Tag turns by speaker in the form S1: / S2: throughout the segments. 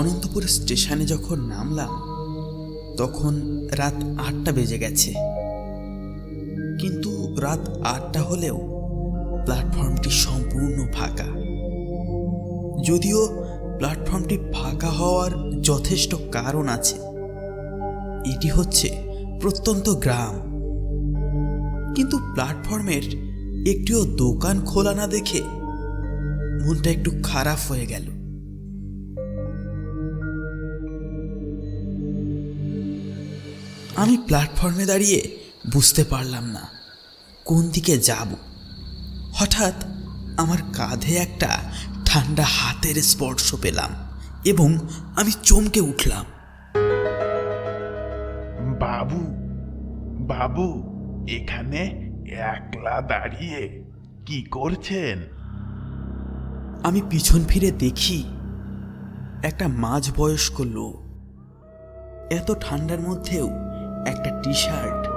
S1: অনন্তপুর স্টেশনে যখন নামলাম, তখন রাত আটটা বেজে গেছে। কিন্তু রাত আটটা হলেও প্ল্যাটফর্মটি সম্পূর্ণ ফাঁকা। যদিও প্ল্যাটফর্মটি ফাঁকা হওয়ার যথেষ্ট কারণ আছে। এটি হচ্ছে প্রত্যন্ত গ্রাম। কিন্তু প্ল্যাটফর্মের একটিও দোকান খোলা না দেখে মনটা একটু খারাপ হয়ে গেল। আমি প্ল্যাটফর্মে দাঁড়িয়ে বুঝতে পারলাম না কোন দিকে যাব। হঠাৎ আমার কাঁধে একটা ঠান্ডা হাতের স্পর্শ পেলাম এবং আমি চমকে উঠলাম।
S2: বাবু বাবু এখানে একলা দাঁড়িয়ে কি করছেন?
S1: আমি পিছন ফিরে দেখি একটা মাঝ বয়স্ক লোক। এত ঠান্ডার মধ্যেও একটা টি শার্ট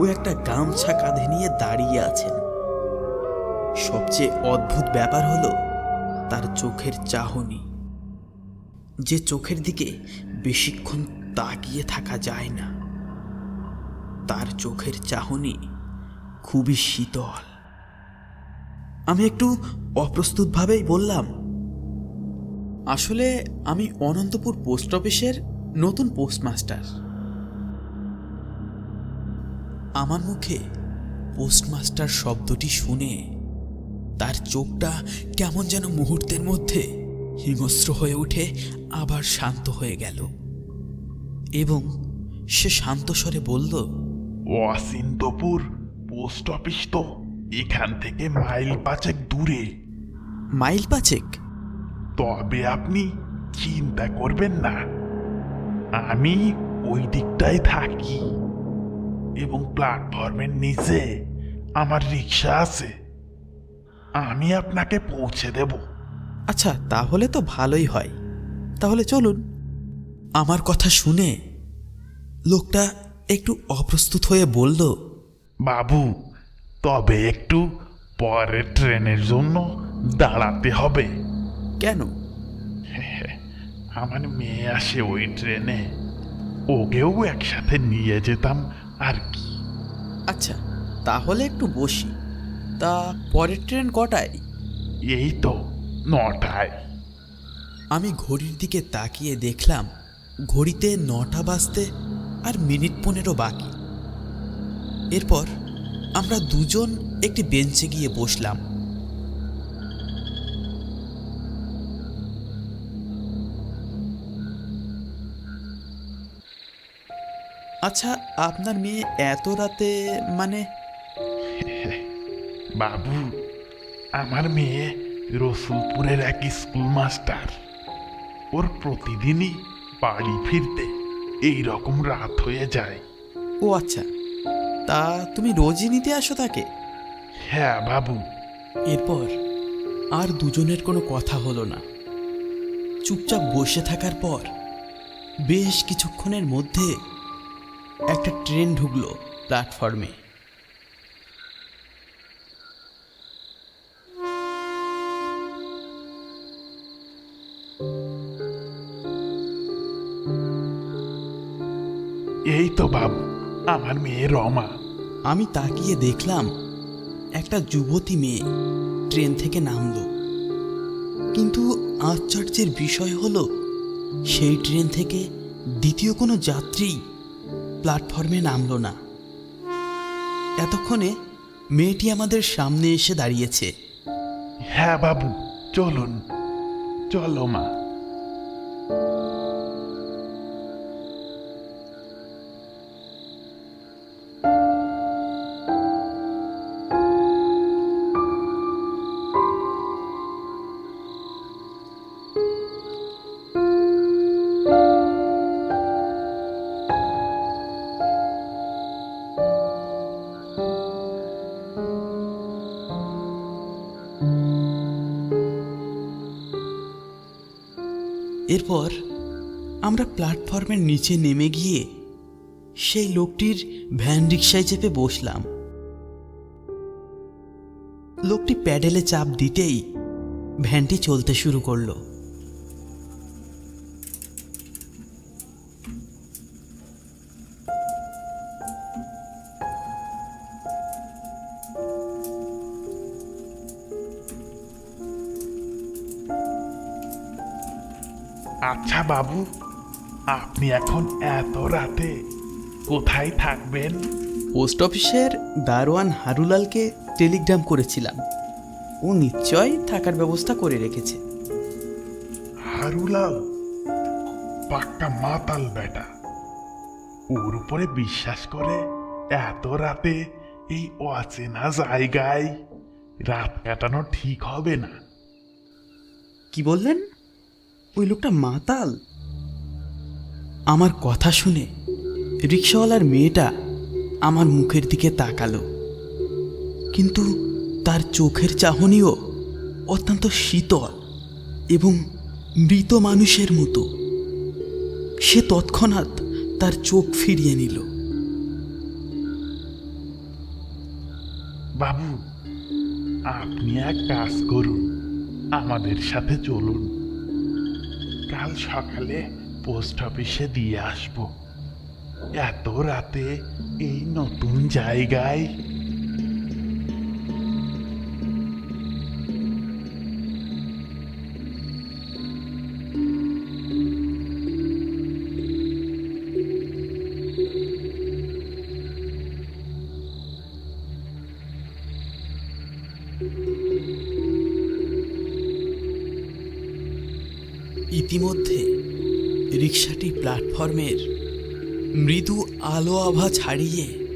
S1: ও একটা গামছা কাঁধে নিয়ে দাঁড়িয়ে আছেন। সবচেয়ে অদ্ভুত ব্যাপার হলো তার চোখের চাহনি। যে চোখের দিকে বেশিক্ষণ তাকিয়ে থাকা যায় না, তার চোখের চাহনি খুবই শীতল। আমি একটু অপ্রস্তুতভাবেই বললাম, আসলে আমি অনন্তপুর পোস্ট অফিসের নতুন পোস্টমাস্টার। আমার মুখে পোস্টমাস্টার শব্দটি শুনে তার চোখটা কেমন যেন মুহূর্তের মধ্যে হিংস্র হয়ে উঠে আবার শান্ত হয়ে গেল। এবং সে শান্ত স্বরে বলল
S2: ওয়াসিন্তপুর পোস্ট অফিস তো এখান থেকে মাইল পাঁচেক দূরে।
S1: মাইল পাচেক?
S2: তবে আপনি চিন্তা করবেন না। আমি ওই দিকটায় থাকি। এবং প্ল্যাটফর্মের নিচে আমার রিক্সা আছে। আমি আপনাকে পৌঁছে দেব।
S1: আচ্ছা তাহলে তো ভালোই হয়। তাহলে চলুন আমার কথা শুনে লোকটা একটু অপ্রস্তুত হয়ে বলল
S2: বাবু তবে একটু পরের ট্রেনের জন্য দাঁড়াতে হবে।
S1: কেন?
S2: আমার মেয়ে আসে ওই ট্রেনে। ওকেও একসাথে নিয়ে যেতাম আর কি।
S1: আচ্ছা তাহলে একটু বসি। তা পরের ট্রেন কটায়?
S2: এই তো নটায়।
S1: আমি ঘড়ির দিকে তাকিয়ে দেখলাম ঘড়িতে নটা বাজতে আর মিনিট পনেরো বাকি। এরপর আমরা দুজন একটি বেঞ্চে গিয়ে বসলাম। আচ্ছা আপনার মেয়ে এত রাতে মানে?
S2: বাবু আমার মেয়ে রসুলপুরের এক স্কুল মাস্টার ওর প্রতিদিনই বাড়ি ফিরতে এই রকম রাত হয়ে যায়।
S1: ও আচ্ছা তা তুমি রোজই নিতে আসো তাকে?
S2: হ্যাঁ বাবু।
S1: এরপর আর দুজনের কোনো কথা হলো না। চুপচাপ বসে থাকার পর বেশ কিছুক্ষণের মধ্যে একটা ট্রেন ঢুকলো প্ল্যাটফর্মে।
S2: এই তো বাবু আমার মেয়ে রমা।
S1: আমি তাকিয়ে দেখলাম একটা যুবতী মেয়ে ট্রেন থেকে নামলো। কিন্তু আশ্চর্যের বিষয় হলো সেই ট্রেন থেকে দ্বিতীয় কোনো যাত্রী প্ল্যাটফর্মে নামলো না। এতক্ষণে মেয়েটি আমাদের সামনে এসে দাঁড়িয়েছে।
S2: হ্যাঁ বাবু চলুন। চলো মা।
S1: এরপর আমরা প্ল্যাটফর্মের নিচে নেমে গিয়ে সেই লোকটির ভ্যান রিক্সায় চেপে বসলাম। লোকটি প্যাডেলে চাপ দিতেই ভ্যানটি চলতে শুরু করল।
S2: আচ্ছা বাবু আপনি এখন এত রাতে কোথায় থাকবেন?
S3: পোস্ট অফিসের দারোয়ান হারুলালকে টেলিগ্রাম করেছিলাম। ও নিশ্চয় থাকার ব্যবস্থা করে রেখেছে।
S2: হারুলাল পাক্কা মাতাল বেটা। ওর উপরে বিশ্বাস করে এত রাতে এই অচেনা জায়গায় রাত কাটানো ঠিক হবে না।
S3: কি বললেন? ওই লোকটা মাতাল। আমার কথা শুনে রিক্সাওয়ালার মেয়েটা আমার মুখের দিকে তাকালো। কিন্তু তার চোখের চাহনিও অত্যন্ত শীতল এবং মৃত মানুষের মতো। সে তৎক্ষণাৎ তার চোখ ফিরিয়ে নিল।
S2: বাবু, আপনি এক কাজ করুন। আমাদের সাথে চলুন। কাল সকালে পোস্ট অফিসে দিয়ে আসব। এত রাতে এই নতুন জায়গায়
S1: প্ল্যাটফর্মের মৃদু আলো আভা ছাড়িয়ে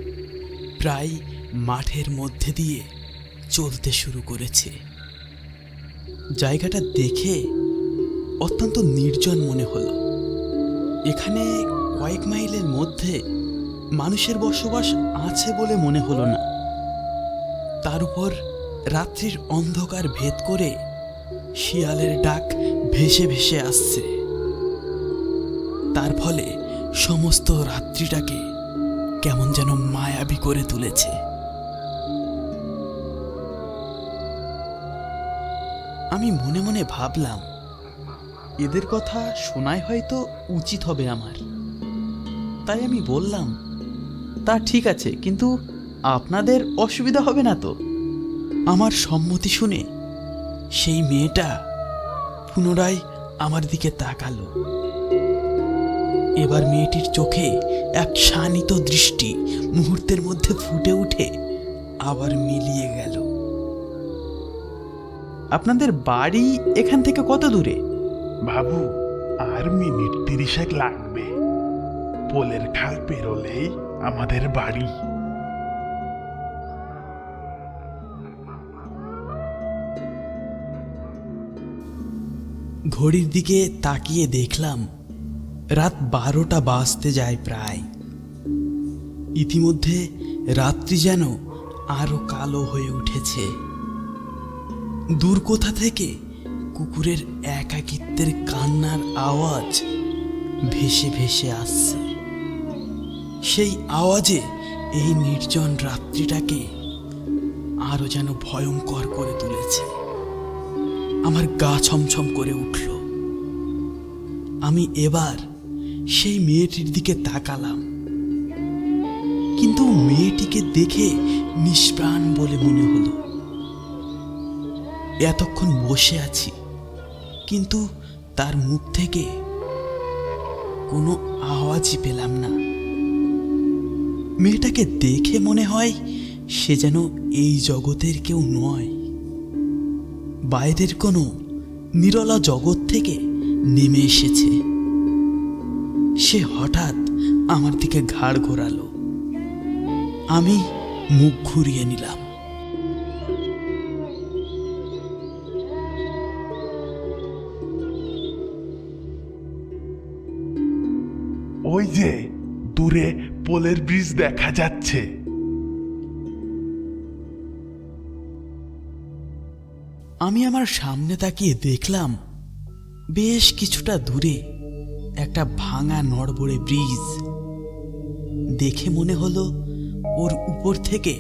S1: প্রায় মাঠের মধ্যে দিয়ে চলতে শুরু করেছে। জায়গাটা দেখে অত্যন্ত নির্জন মনে হলো। এখানে কয়েক মাইলের মধ্যে মানুষের বসবাস আছে বলে মনে হলো না। তার উপর রাত্রির অন্ধকার ভেদ করে শিয়ালের ডাক ভেসে ভেসে আসছে। তার ফলে সমস্ত রাত্রিটাকে কেমন যেন মায়াবী করে তুলেছে। আমি মনে মনে ভাবলাম, এদের কথা শোনায় হয়তো উচিত হবে আমার। তাই আমি বললাম, তা ঠিক আছে, কিন্তু আপনাদের অসুবিধা হবে না তো? আমার সম্মতি শুনে সেই মেয়েটা পুনরায় আমার দিকে তাকালো। এবার মেয়েটির চোখে এক শানিত দৃষ্টি মুহূর্তের মধ্যে ফুটে উঠে আবার মিলিয়ে গেল। আপনাদের বাড়ি এখান থেকে কত দূরে?
S2: বাবু আর মিনিট তিরিশেক লাগবে। পোলের খাল পেরোলেই আমাদের বাড়ি।
S1: ঘড়ির দিকে তাকিয়ে দেখলাম রাত বারোটা বাজতে যায় প্রায়। ইতিমধ্যে রাত্রি যেন আরও কালো হয়ে উঠেছে। দূর কোথা থেকে কুকুরের একাকিত্বের কান্নার আওয়াজ ভেসে ভেসে আসছে। সেই আওয়াজে এই নির্জন রাত্রিটাকে আরও যেন ভয়ঙ্কর করে তুলেছে। আমার গা ছমছম করে উঠল। আমি এবার সেই মেয়েটির দিকে তাকালাম। কিন্তু মেয়েটিকে দেখে নিষ্প্রাণ বলে মনে হলো। এতক্ষণ বসে আছি, কিন্তু তার মুখ থেকে কোনো আওয়াজই পেলাম না। মেয়েটাকে দেখে মনে হয় সে যেন এই জগতের কেউ নয়। বাইরের কোনো নিরলা জগৎ থেকে নেমে এসেছে। সে হঠাৎ আমার দিকে ঘাড় ঘোরালো। আমি মুখ ঘুরিয়ে নিলাম।
S2: ওই যে দূরে পোলের ব্রিজ দেখা যাচ্ছে।
S1: আমি আমার সামনে তাকিয়ে দেখলাম বেশ কিছুটা দূরে একটা ভাঙা নড়বড়ে ব্রিজ। দেখে মনে হলো, ওর উপর থেকে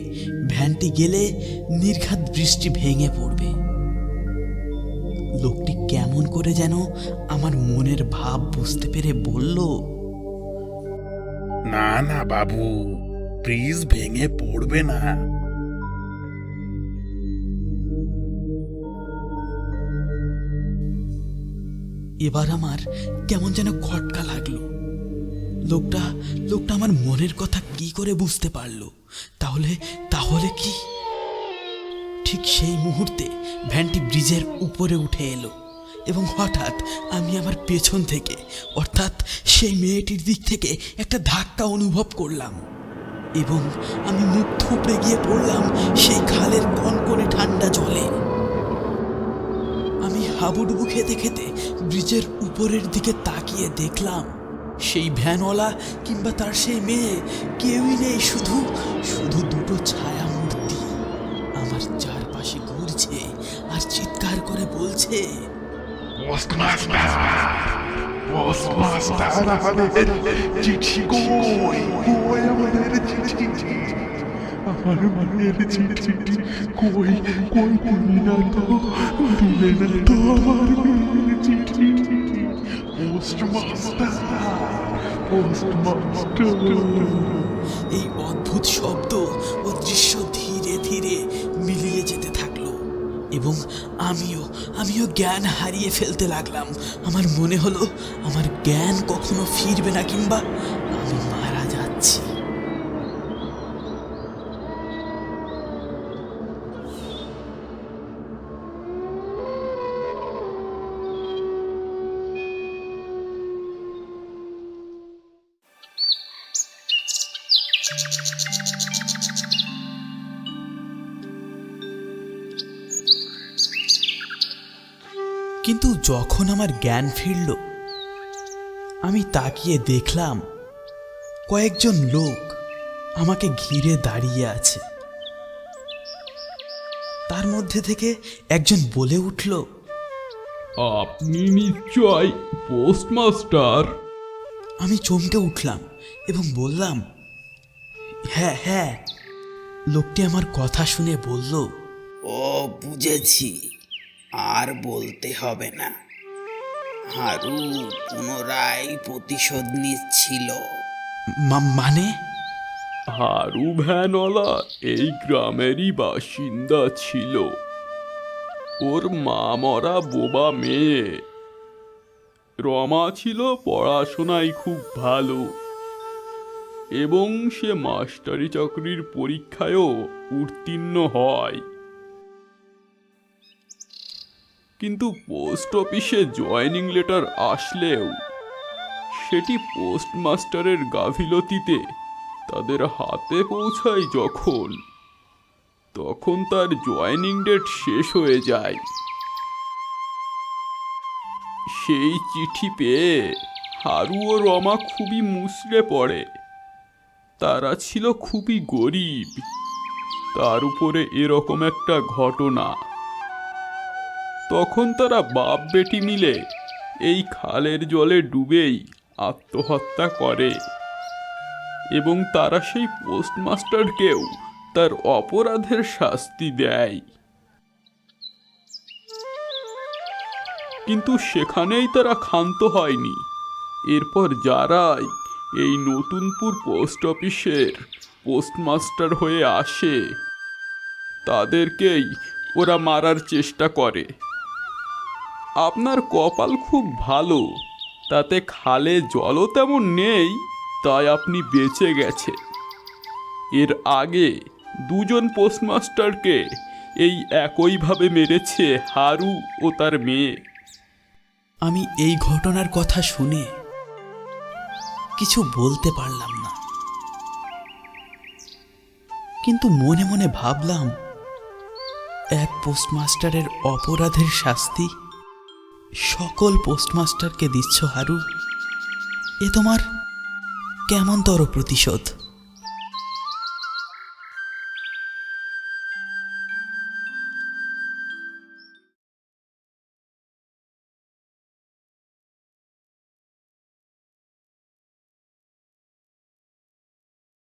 S1: ভ্যানটি গেলে নির্ঘাত বৃষ্টি ভেঙে পড়বে। লোকটি কেমন করে যেন আমার মনের ভাব বুঝতে পেরে বলল,
S2: না না, বাবু, ব্রিজ ভেঙে পড়বে না।
S1: এবার আমার কেমন যেন খটকা লাগল। লোকটা লোকটা আমার মনের কথা কি করে বুঝতে পারল? তাহলে তাহলে কি? ঠিক সেই মুহূর্তে ভ্যানটি ব্রিজের উপরে উঠে এলো এবং হঠাৎ আমি আমার পেছন থেকে, অর্থাৎ সেই মেয়েটির দিক থেকে একটা ধাক্কা অনুভব করলাম এবং আমি মুখ থুপড়ে গিয়ে পড়লাম সেই খালের কনকনে ঠান্ডা জলে। আমি হাবুডুবু খেতে খেতে ব্রিজের উপরের দিকে তাকিয়ে দেখলাম, সেই ভ্যানওয়ালা কিংবা তার সেই মেয়ে কেউই নেই, শুধু শুধু দুটো ছায়া মূর্তি আমার চারপাশে ঘুরছে আর চিৎকার করে বলছে
S2: পোস্টমাস্টার পোস্টমাস্টার আমাদের চিঠি কই আমার মায়ের চিঠি কই কই কই না তো দিলে না তো আমার মেয়ের চিঠি পোস্টমাস্টার পোস্টমাস্টার
S1: এই অদ্ভুত শব্দ ও দৃশ্য ধীরে ধীরে মিলিয়ে যেতে থাকল। এবং আমিও আমিও জ্ঞান হারিয়ে ফেলতে লাগলাম। আমার মনে হলো, আমার জ্ঞান কখনো ফিরবে না কিংবা আমি মারা যাচ্ছি। যখন আমার জ্ঞান ফিরল আমি তাকিয়ে দেখলাম কয়েকজন লোক আমাকে ঘিরে দাঁড়িয়ে আছে। তার মধ্যে থেকে একজন বলে উঠল
S4: আপনি নিশ্চয় পোস্টমাস্টার?
S1: আমি চমকে উঠলাম এবং বললাম হ্যাঁ হ্যাঁ। লোকটি আমার কথা শুনে বলল
S5: ও বুঝেছি। আর বলতে হবে না। হারু পুনরায় প্রতিশোধ নিচ্ছিল।
S1: মানে?
S4: হারু ভ্যানওয়ালা এই গ্রামেরই বাসিন্দা ছিল। ওর মা মরা বোবা মেয়ে। রমা ছিল পড়াশোনায় খুব ভালো। এবং সে মাস্টারি চাকরির পরীক্ষায়ও উত্তীর্ণ হয়। কিন্তু পোস্ট অফিসে জয়েনিং লেটার আসলেও, সেটি পোস্টমাস্টারের গাফিলতিতে তাদের হাতে পৌঁছায় যখন, তখন তার জয়েনিং ডেট শেষ হয়ে যায়। সেই চিঠি পেয়ে হারু ও রমা খুবই মুসড়ে পড়ে। তারা ছিল খুবই গরিব। তার উপরে এরকম একটা ঘটনা তখন তারা বাপ বেটি মিলে এই খালের জলে ডুবেই আত্মহত্যা করে। এবং তারা সেই পোস্টমাস্টারকেও তার অপরাধের শাস্তি দেয়। কিন্তু সেখানেই তারা ক্ষান্ত হয়নি। এরপর যারাই এই নতুনপুর পোস্ট অফিসের পোস্টমাস্টার হয়ে আসে, তাদেরকেই ওরা মারার চেষ্টা করে। আপনার কপাল খুব ভালো, তাতে খালে জলও তেমন নেই, তাই আপনি বেঁচে গেছে। এর আগে দুজন পোস্টমাস্টারকে এই একইভাবে মেরেছে হারু ও তার মেয়ে।
S1: আমি এই ঘটনার কথা শুনে কিছু বলতে পারলাম না। কিন্তু মনে মনে ভাবলাম, এক পোস্টমাস্টারের অপরাধের শাস্তি সকল পোস্টমাস্টারকে দিচ্ছ হারু? এ তোমার কেমনতর প্রতিশোধ?